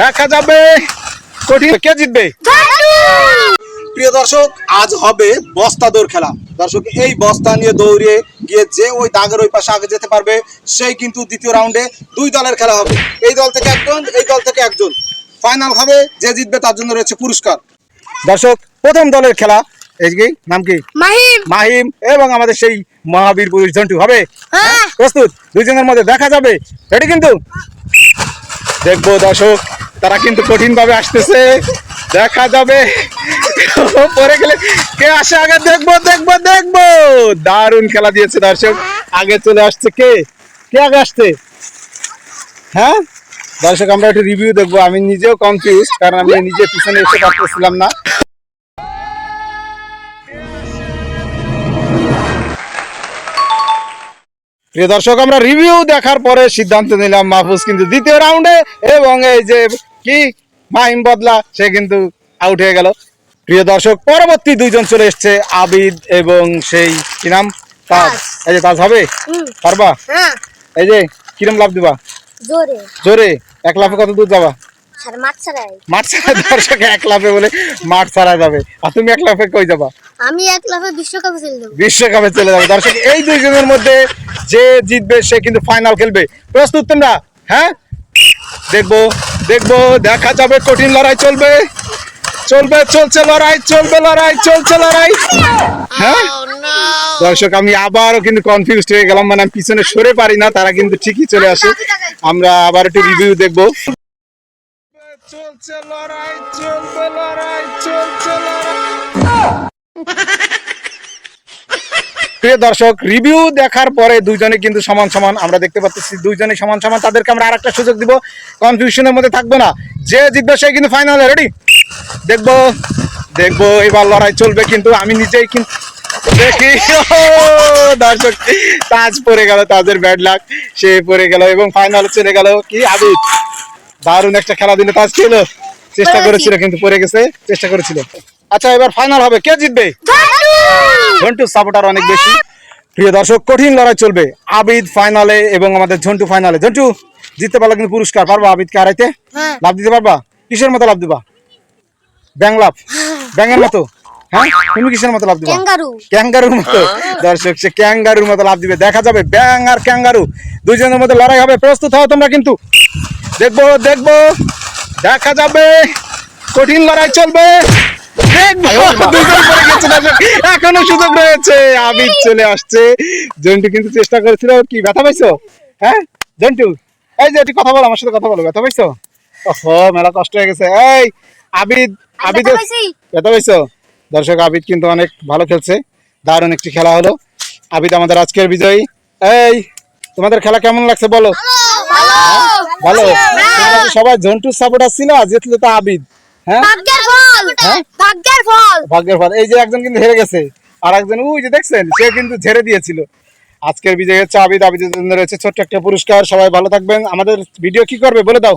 দেখা যাবে। কঠিন কে জিতবে? প্রিয় দর্শক আজ হবে বস্তা দৌড় খেলা। দর্শক এই বস্তা নিয়ে দৌড়ে গিয়ে যে ওই দাগের ওই পাশে আগে যেতে পারবে সেই কিন্তু দ্বিতীয় রাউন্ডে দুই দলের খেলা হবে। এই দল থেকে একজন এই দল থেকে একজন। ফাইনাল হবে যে জিতবে তার জন্য রয়েছে পুরস্কার। দর্শক প্রথম দলের খেলা এই কি? নাম কি? মাহিম। মাহিম এবং আমাদের সেই মহাবীর পুরুষ জন্টু হবে? হ্যাঁ। প্রস্তুত দুইজনের মধ্যে দেখা যাবে। রেডি কিন্তু? দেখব দর্শক। তারা কিন্তু কঠিন ভাবে আসতেছে। দেখা যাবে। পরে গেলে কে আসে আগে? দেখব দেখব দেখব। দারুণ খেলা দিয়েছে দর্শক। আগে চলে আসছে কে? কে আগে আসছে? হ্যাঁ? দর্শক, আমরা একটু রিভিউ দেখব। আমি নিজেও কনফিউজ কারণ আমি নিজে পিছনে এসে পারতেছিলাম না। প্রিয় দর্শক আমরা রিভিউ দেখার পরে সিদ্ধান্ত নিলাম মাহফুজ কিন্তু দ্বিতীয় রাউন্ডে এবং এই যে কি মাহিম বদলা সে কিন্তু আউট হয়ে গেল। প্রিয় দর্শক পরবর্তী দুইজন চলে এসছে আবিদ এবং সেই কি নাম? তাজ। এই যে তাজ হবে? পারবা? হ্যাঁ। এই যে কিরম লাভ দিবা? জোরে। জোরে। এক লাফে কত দূর যাবা? ছাড়াই। মাঠ ছাড়া দর্শক এক লাফে বলে মাঠ ছাড়া যাবে। আর তুমি এক লাফে কই যাবা? আমি এক লাফে বিশ্বকাপে চলে যাব বিশ্বকাপে চলে যাবে। দর্শক এই দুইজনের মধ্যে যে জিতবে সে কিন্তু ফাইনাল খেলবে। প্রস্তুত তোমরা? হ্যাঁ? দেখব দেখব দেখা যাবে কঠিন লড়াই চলবে। চলবে চলছে লড়াই চলবে লড়াই চলছে লড়াই। হ্যাঁ? দর্শক আমি আবারও কিন্তু কনফিউজড হয়ে গেলাম। মানে আমি পিছনে সরে পারি না তারা কিন্তু ঠিকই চলে আসে। আমরা আবার একটু রিভিউ দেখব। চলছে লড়াই চলবে লড়াই চলছে লড়াই। প্রিয় দর্শক রিভিউ দেখার পরে দুইজনে কিন্তু সমান সমান আমরা দেখতে পাচ্ছি দুইজনে সমান সমান। তাদেরকে আমরা আরেকটা সুযোগ দিব কনফিউশনের মধ্যে থাকব না। যে জিতবে সে কিন্তু ফাইনালে রেডি দেখব দেখব এবার লড়াই চলবে কিন্তু আমি নিজেই কিন্তু দেখি। দর্শক তাজ পড়ে গেল তাজের ব্যাড লাক সে পড়ে গেল এবং ফাইনালে চলে গেল কি? আবিদ। দারুণ একটা খেলা দিলে তাজ ছিল চেষ্টা করেছিল কিন্তু পরে গেছে চেষ্টা করেছিল। আচ্ছা এবার ফাইনাল হবে। কে জিতবে? ঝন্টু সাপোর্টার অনেক বেশি। প্রিয় দর্শক কঠিন লড়াই চলবে। আবিদ ফাইনালে এবং আমাদের ঝন্টু ফাইনালে ঝন্টু জিততে পারলে কিন্তু পুরস্কার। পারবা আবিদকে হারাইতে? হ্যাঁ। লাভ দিতে পারবা? কিসের মতো লাভ দিবা? ব্যাং লাভ। ব্যাঙের মতো। হ্যাঁ? তুমি কিসের মতো লাভ দিবা? ক্যাঙ্গারুর মতো। দর্শক সে ক্যাঙ্গারুর মতো লাভ দিবে। দেখা যাবে ব্যাং আর ক্যাঙ্গারু। দুইজনের মধ্যে লড়াই হবে। প্রস্তুত হও তোমরা কিন্তু। দেখব দেখব। দেখা যাবে। কঠিন লড়াই চলবে। এখনও সুযোগ রয়েছে। আবিদ চলে আসছে। জন্টু কিন্তু চেষ্টা করেছিল কি ব্যথা পাইছো? হ্যাঁ? জন্টু এই যে কথা বলো আমার সাথে কথা বলো ব্যথা পাইছো? ওহো মেলা কষ্ট হয়ে গেছে। এই আবিদ আবিদ ব্যথা পাইছো। দর্শক আবিদ কিন্তু অনেক ভালো খেলছে। দারুণ একটি খেলা হলো। আবিদ আমাদের আজকের বিজয়ী। এই তোমাদের খেলা কেমন লাগছে বলো? ভালো সবাই ঝন্টুর সাপোর্টার ছিল আর জিতলে তো আবিদ হ্যাঁ ভাগ্যের ফল হ্যাঁ? ভাগ্যের ফল। ভাগ্যের ফল। এই যে একজন কিন্তু হেরে গেছে। আর একজন ওই যে দেখছেন সে কিন্তু ঝেড়ে দিয়েছিল। আজকের বিজয় চাবি আবিদ জন্য রয়েছে ছোট্ট একটা পুরস্কার। সবাই ভালো থাকবেন। আমাদের ভিডিও কি করবে? বলে দাও।